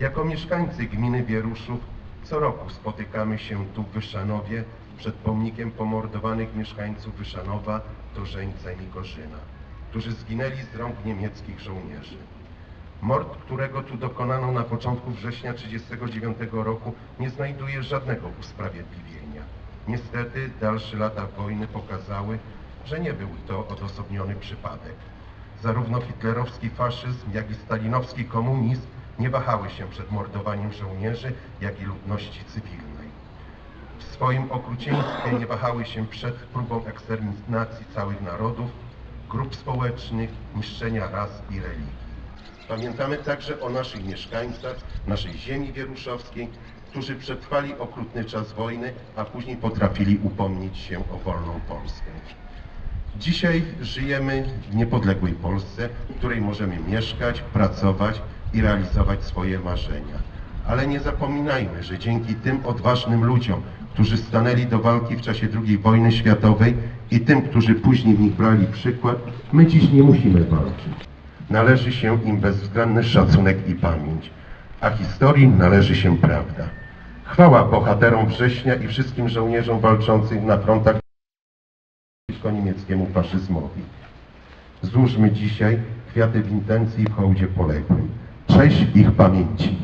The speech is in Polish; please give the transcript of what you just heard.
Jako mieszkańcy gminy Wieruszów co roku spotykamy się tu w Wyszanowie przed pomnikiem pomordowanych mieszkańców Wyszanowa, Torzeńca i Mikoszyna, którzy zginęli z rąk niemieckich żołnierzy. Mord, którego tu dokonano na początku września 1939 roku, nie znajduje żadnego usprawiedliwienia. Niestety dalsze lata wojny pokazały, że nie był to odosobniony przypadek. Zarówno hitlerowski faszyzm, jak i stalinowski komunizm nie wahały się przed mordowaniem żołnierzy, jak i ludności cywilnej. W swoim okrucieństwie nie wahały się przed próbą eksterminacji całych narodów, grup społecznych, niszczenia ras i religii. Pamiętamy także o naszych mieszkańcach, naszej ziemi wieruszowskiej, którzy przetrwali okrutny czas wojny, a później potrafili upomnieć się o wolną Polskę. Dzisiaj żyjemy w niepodległej Polsce, w której możemy mieszkać, pracować i realizować swoje marzenia. Ale nie zapominajmy, że dzięki tym odważnym ludziom, którzy stanęli do walki w czasie II wojny światowej i tym, którzy później w nich brali przykład, my dziś nie musimy walczyć. Należy się im bezwzględny szacunek i pamięć, a historii należy się prawda. Chwała bohaterom września i wszystkim żołnierzom walczącym na frontach przeciwko niemieckiemu faszyzmowi. Złóżmy dzisiaj kwiaty w intencji i w hołdzie poległym. Cześć ich pamięci.